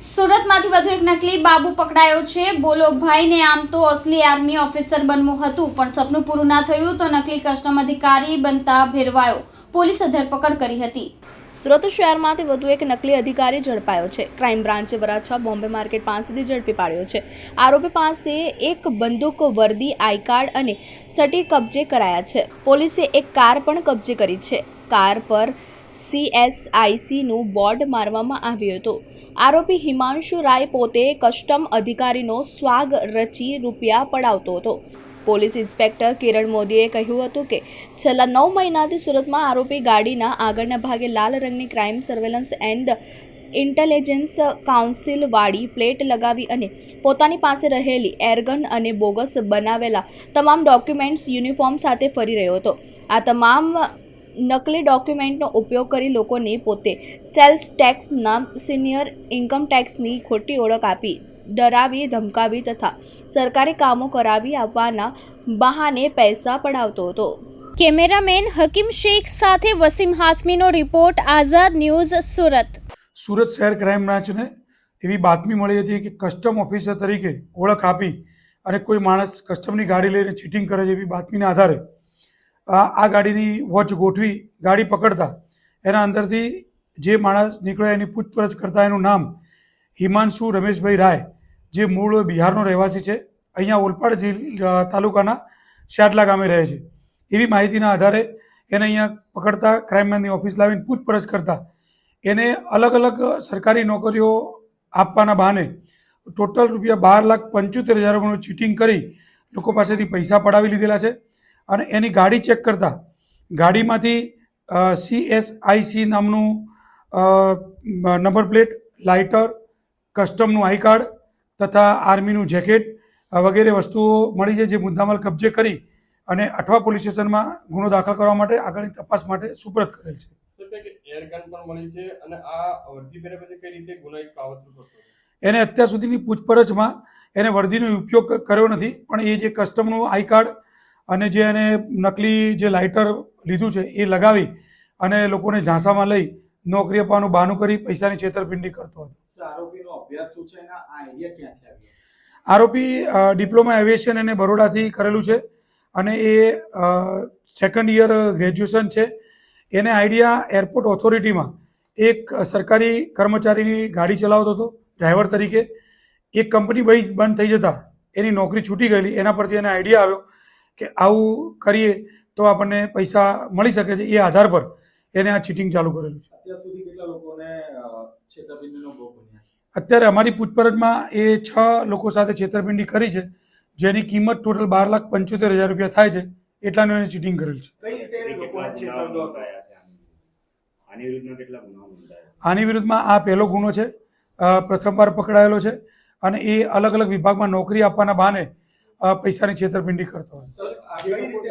સુરતમાંથી વધુ એક નકલી બાબુ પકડાયો છે. બોલો, ભાઈને આમ તો અસલી આર્મી ઓફિસર બનવું હતું, પણ સપનું પૂરું ના થયું તો નકલી કસ્ટમ અધિકારી બનતા ભેરવાયો. પોલીસે ધરપકડ કરી હતી. સુરત શહેરમાંથી વધુ એક નકલી અધિકારી ઝડપાયો છે. ક્રાઇમ બ્રાન્ચે વરાછા બોમ્બે માર્કેટ પાસેથી ઝડપી પાડ્યો છે. આરોપી પાસે એક બંદૂક, વર્દી, આઈ કાર્ડ અને સટી કબજે કરાયા છે. પોલીસે એક કાર પણ કબજે કરી છે. કાર પર સીએસઆઈસીનું બોર્ડ મારવામાં આવ્યું હતું. આરોપી હિમાંશુ રાય પોતે કસ્ટમ અધિકારીનો સ્વાગ રચી રૂપિયા પડાવતો હતો. પોલીસ ઇન્સ્પેક્ટર કિરણ મોદીએ કહ્યું હતું કે, છેલ્લા નવ મહિનાથી સુરતમાં આરોપી ગાડીના આગળના ભાગે લાલ રંગની ક્રાઇમ સર્વેલન્સ એન્ડ ઇન્ટેલિજન્સ કાઉન્સિલવાળી પ્લેટ લગાવી અને પોતાની પાસે રહેલી એરગન અને બોગસ બનાવેલા તમામ ડોક્યુમેન્ટ્સ યુનિફોર્મ સાથે ફરી રહ્યો હતો. આ તમામ નકલી ડોક્યુમેન્ટનો ઉપયોગ કરી લોકોને પોતે સેલ્સ ટેક્સના સિનિયર ઇન્કમ ટેક્સની ખોટી ઓળખ આપી ડરાવી ધમકાવી તથા સરકારી કામો કરાવી આપવાના બહાને પૈસા પડાવતો હતો. કેમેરામેન હકીમ શેખ સાથે વસીમ હાસમીનો રિપોર્ટ આઝાદ ન્યૂઝ સુરત. સુરત શહેર ક્રાઇમ બ્રાન્ચને એવી બાતમી મળી હતી કે કસ્ટમ ઓફિસર તરીકે ઓળખ આપી અને કોઈ માણસ કસ્ટમની ગાડી લઈને ચીટિંગ કરે છે એવી બાતમીના આધારે આ ગાડીની વોચ ગોઠવી ગાડી પકડતા એના અંદરથી જે માણસ નીકળ્યા એની પૂછપરછ કરતા એનું નામ હિમાંશુ રમેશભાઈ રાય, જે મૂળ બિહારનો રહેવાસી છે, અહીંયા ઓલપાડ જિલ્લા તાલુકાના શાટલા ગામે રહે છે. એવી માહિતીના આધારે એને અહીંયા પકડતા ક્રાઇમમેનની ઓફિસ લાવીને પૂછપરછ કરતા એને અલગ અલગ સરકારી નોકરીઓ આપવાના બહાને ટોટલ રૂપિયા બાર લાખ પંચોતેર હજાર ચીટિંગ કરી લોકો પાસેથી પૈસા પડાવી લીધેલા છે. અને એની ગાડી ચેક કરતા ગાડીમાંથી સીએસઆઈસી નામનું નંબર પ્લેટ લાઇટર કસ્ટમનું આઈ કાર્ડ તથા આર્મીનું જેકેટ વગેરે વસ્તુઓ મળી છે જે મુદ્દામાલ કબજે કરી અને અઠવા પોલીસ સ્ટેશનમાં ગુનો દાખલ કરવા માટે આગળની તપાસ માટે સુપ્રત કરેલ છે? એને અત્યાર સુધીની પૂછપરછમાં એને વર્દીનો ઉપયોગ કર્યો નથી પણ એ જે કસ્ટમનું આઈ કાર્ડ અને જે એને નકલી જે લાઇટર લીધું છે એ લગાવી અને લોકોને ઝાંસામાં લઈ નોકરી આપવાનું બહાનું કરી પૈસાની છેતરપિંડી કરતો હતો. આરોપી ડિપ્લોમા એવિએશન એને બરોડાથી કરેલું છે અને એ સેકન્ડ યર ગ્રેજ્યુએશન છે. એને આઈડિયા એરપોર્ટ ઓથોરિટીમાં એક સરકારી કર્મચારીની ગાડી ચલાવતો હતો ડ્રાઈવર તરીકે. એક કંપની બંધ થઈ જતા એની નોકરી છૂટી ગયેલી એના પરથી એને આઈડિયા આવ્યો કે આવું કરીએ તો આપણને પૈસા મળી શકે છે એ આધાર પર એને આ ચીટિંગ ચાલુ કરેલું છે. અત્યાર સુધી કેટલા લોકોને છેતરપિંડીનો ભોગ બન્યા અત્યારે અમારી પૂછપરછમાં એ છ લોકો સાથે છેતરપિંડી કરી છે જેની કિંમત ટોટલ બાર લાખ પંચોતેર હજાર રૂપિયા થાય છે એટલાનું એને ચીટિંગ કરેલ છે. આની? વિરુદ્ધમાં આ પહેલો ગુનો છે પ્રથમવાર પકડાયેલો છે અને એ અલગ અલગ વિભાગમાં નોકરી આપવાના બહાને અ, પૈસાની છેતરપિંડી કરતો હોય. સર આ કઈ રીતે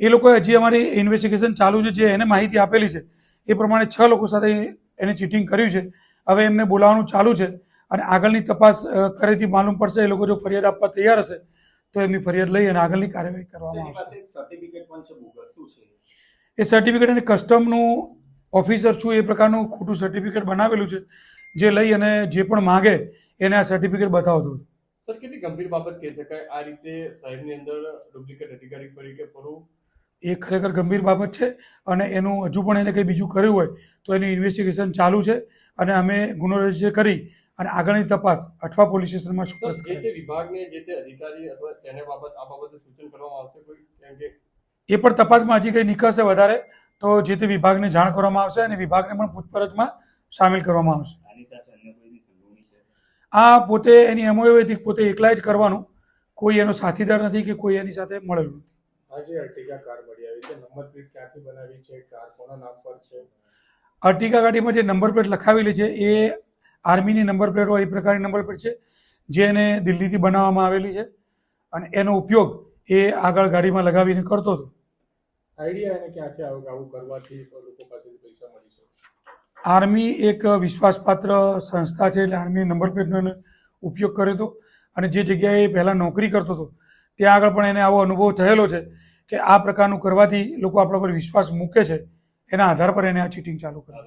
એ લોકોએ હજી અમારી ઇન્વેસ્ટિગેશન ચાલુ છે જે એને માહિતી આપેલી છે એ પ્રમાણે છ લોકો સાથે એને ચીટિંગ કર્યું છે. હવે એમને બોલાવવાનું ચાલુ છે અને આગળની તપાસ કરેથી માલુમ પડશે એ લોકો જો ફરિયાદ આપવા તૈયાર હશે તો એમની ફરિયાદ લઈ અને આગળની કાર્યવાહી કરવામાં આવશે. એ સર્ટિફિકેટ અને કસ્ટમનું ઓફિસર છું એ પ્રકારનું ખોટું સર્ટિફિકેટ બનાવેલું છે. જે લઈ અને જે પણ માગે એને આ સર્ટિફિકેટ બતાવતો હતો. સર કેટલી ગંભીર બાબત કહી શકાય? આ રીતે સાહેબની અંદર ડુપ્લિકેટ અધિકારી તરીકે ફરવું એ ખરેખર ગંભીર બાબત છે અને એનું હજુ પણ એને કંઈ બીજું કર્યું હોય તો એનું ઇન્વેસ્ટિગેશન ચાલુ છે અને અમે ગુનો રજિસ્ટર કરી અને આગળની તપાસ અઠવા પોલીસ સ્ટેશનમાં સુપરત જે તે વિભાગને જે તે અધિકારી અથવા તેને બાબત આ બાબતે સૂચન કરવામાં આવશે કોઈ? કે એ પણ તપાસમાં હજી કંઈ નીકળશે વધારે તો જે તે વિભાગને જાણ કરવામાં આવશે અને વિભાગને પણ પૂછપરછમાં સામેલ કરવામાં આવશે આની સાથે અન્ય કોઈની સંડોવણી છે આ પોતે એની એમઓએ પોતે એકલા જ કરવાનું કોઈ એનો સાથીદાર નથી કે કોઈ એની સાથે મળેલું નથી. આજે અર્ટિગા કાર મળી આવી છે. નંબર પ્લેટ ક્યાંથી બનાવી છે? કાર કોના નામ પર છે? અર્ટિગા ગાડીમાં જે નંબર પ્લેટ લખાવેલી છે એ આર્મીની નંબર પ્લેટ હોય એ પ્રકારની નંબર પ્લેટ છે જે એને દિલ્હીથી બનાવવામાં આવેલી છે અને એનો ઉપયોગ એ આગળ ગાડીમાં લગાવીને કરતો હતો. આઈડિયા એને ક્યાંથી આવું કરવાથી લોકો પાસેથી પૈસા મળી શકે? આર્મી એક વિશ્વાસપાત્ર સંસ્થા છે એટલે આર્મી નંબર પ્લેટનો ઉપયોગ કર્યો હતો અને જે જગ્યાએ પહેલાં નોકરી કરતો હતો, ત્યાં આગળ પણ એને આવો અનુભવ થયેલો છે કે આ પ્રકારનું કરવાથી લોકો આપણા પર વિશ્વાસ મૂકે છે, એના આધાર પર એને આ ચીટિંગ ચાલુ કરી